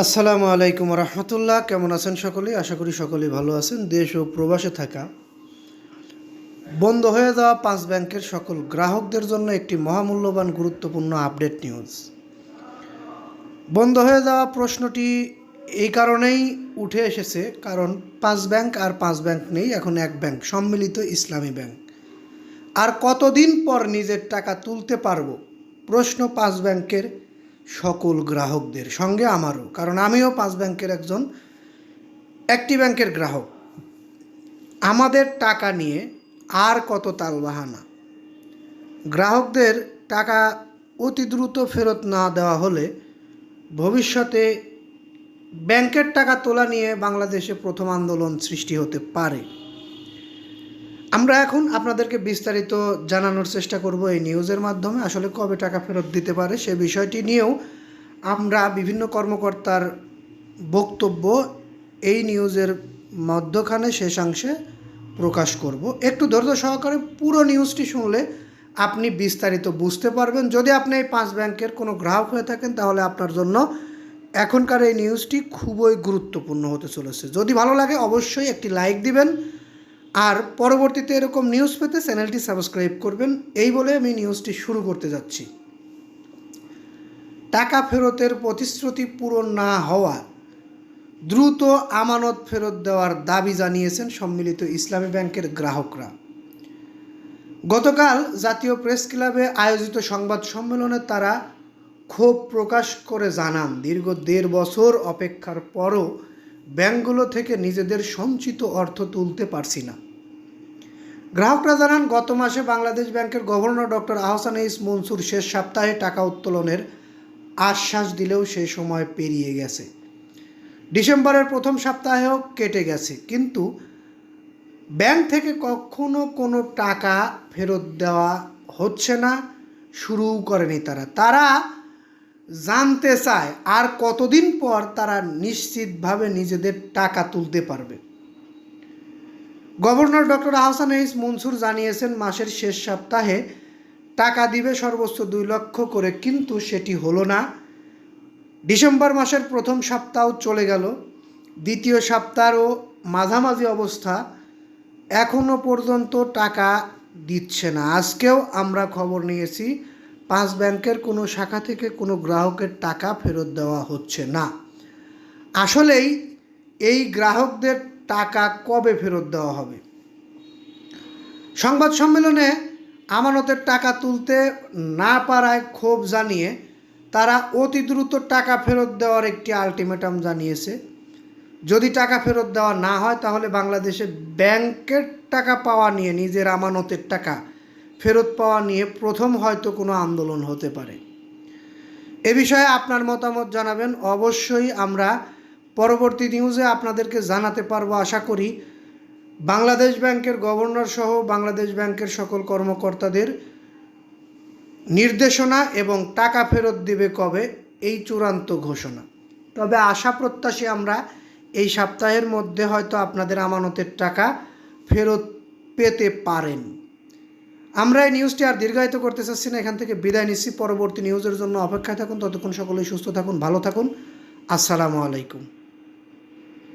আসসালামু আলাইকুম রহমতুল্লাহ। কেমন আছেন সকলে? আশা করি সকলেই ভালো আছেন। দেশ ও প্রবাসে থাকা। বন্ধ হয়ে যাওয়া পাঁচ ব্যাংকের সকল গ্রাহকদের জন্য একটি মহামূল্যবান গুরুত্বপূর্ণ আপডেট নিউজ। বন্ধ হয়ে যাওয়া প্রশ্নটি এই কারণেই উঠে এসেছে, কারণ পাঁচ ব্যাংক আর পাঁচ ব্যাংক নেই, এখন এক ব্যাংক, সম্মিলিত ইসলামী ব্যাংক। আর কতদিন পর নিজের টাকা তুলতে পারব? প্রশ্ন পাঁচ ব্যাংকের সকল গ্রাহকদের, সঙ্গে আমারও, কারণ আমিও পাঁচ ব্যাংকের একজন, একটি ব্যাংকের গ্রাহক। আমাদের টাকা নিয়ে আর কত তালবাহানা। গ্রাহকদের টাকা অতি দ্রুত ফেরত না দেওয়া হলে ভবিষ্যতে ব্যাংকের টাকা তোলা নিয়ে বাংলাদেশে প্রথম আন্দোলন সৃষ্টি হতে পারে। আমরা এখন আপনাদেরকে বিস্তারিত জানানোর চেষ্টা করব এই নিউজের মাধ্যমে, আসলে কবে টাকা ফেরত দিতে পারে সে বিষয়টি নিয়েও। আমরা বিভিন্ন কর্মকর্তার বক্তব্য এই নিউজের মধ্যখানে শেষাংশে প্রকাশ করব। একটু ধৈর্য সহকারে পুরো নিউজটি শুনলে আপনি বিস্তারিত বুঝতে পারবেন। যদি আপনি এই পাঁচ ব্যাংকের কোনো গ্রাহক হয়ে থাকেন, তাহলে আপনার জন্য এখনকার এই নিউজটি খুবই গুরুত্বপূর্ণ হতে চলেছে। যদি ভালো লাগে অবশ্যই একটি লাইক দিবেন আর পরবর্তীতে এরকম নিউজ পেতে চ্যানেলটি সাবস্ক্রাইব করবেন। এই বলে আমি নিউজটি শুরু করতে যাচ্ছি। টাকা ফেরতের প্রতিশ্রুতি পূরণ না হওয়া, দ্রুত আমানত ফেরত দেওয়ার দাবি জানিয়েছেন সম্মিলিত ইসলামী ব্যাংকের গ্রাহকরা। গতকাল জাতীয় প্রেস ক্লাবে আয়োজিত সংবাদ সম্মেলনে তারা ক্ষোভ প্রকাশ করে জানান, দীর্ঘ দেড় বছর অপেক্ষার পরও ব্যাংকগুলো থেকে নিজেদের সঞ্চিত অর্থ তুলতে পারছি না। গ্রাহকরা জানান, গত মাসে বাংলাদেশ ব্যাংকের governor doctor Ahsan H Mansur শেষ সপ্তাহে টাকা উত্তোলনের আশ্বাস দিলেও সেই সময় পেরিয়ে গেছে। ডিসেম্বরের প্রথম সপ্তাহেও কেটে গেছে, কিন্তু ব্যাংক থেকে কখনো কোনো টাকা ফেরত দেওয়া হচ্ছে না, শুরুও করেনি তারা। তারা জানতে চায় আর কতদিন পর তারা নিশ্চিতভাবে নিজেদের টাকা তুলতে পারবে। গভর্নর ডক্টর আহসান ইস মনসুর জানিয়েছেন, মাসের শেষ সপ্তাহে টাকা দিবে সর্বোচ্চ দুই লক্ষ করে, কিন্তু সেটি হলো না। ডিসেম্বর মাসের প্রথম সপ্তাহ চলে গেল। দ্বিতীয় সপ্তাহও মাঝামাঝি অবস্থা। এখনও পর্যন্ত টাকা দিচ্ছে না। আজকেও আমরা খবর নিয়েছি পাঁচ ব্যাংকের কোনো শাখা থেকে কোনো গ্রাহকের টাকা ফেরত দেওয়া হচ্ছে না। আসলেই এই গ্রাহকদের টাকা কবে ফেরত দেওয়া হবে? সংবাদ সম্মেলনে আমানতের টাকা তুলতে না পারায় ক্ষোভ জানিয়ে তারা অতি দ্রুত টাকা ফেরত দেওয়ার একটি আলটিমেটাম জানিয়েছে। যদি টাকা ফেরত দেওয়া না হয় তাহলে বাংলাদেশে ব্যাংকের টাকা পাওয়া নিয়ে নিজের আমানতের টাকা ফেরত পাওয়া নিয়ে প্রথম হয়তো কোনো আন্দোলন হতে পারে। এ বিষয়ে আপনার মতামত জানাবেন। অবশ্যই আমরা পরবর্তী নিউজে আপনাদেরকে জানাতে পারব আশা করি। বাংলাদেশ ব্যাংকের গভর্নর সহ বাংলাদেশ ব্যাংকের সকল কর্মকর্তাদের নির্দেশনা এবং টাকা ফেরত দেবে কবে, এই চূড়ান্ত ঘোষণা। তবে আশা প্রত্যাশী আমরা এই সপ্তাহের মধ্যে হয়তো আপনাদের আমানতের টাকা ফেরত পেতে পারেন। আমরা এই নিউজটি আর দীর্ঘায়িত করতে চাচ্ছি না, এখান থেকে বিদায় নিচ্ছি। পরবর্তী নিউজের জন্য অপেক্ষায় থাকুন, ততক্ষণ সকলেই সুস্থ থাকুন, ভালো থাকুন। আসসালামু আলাইকুম।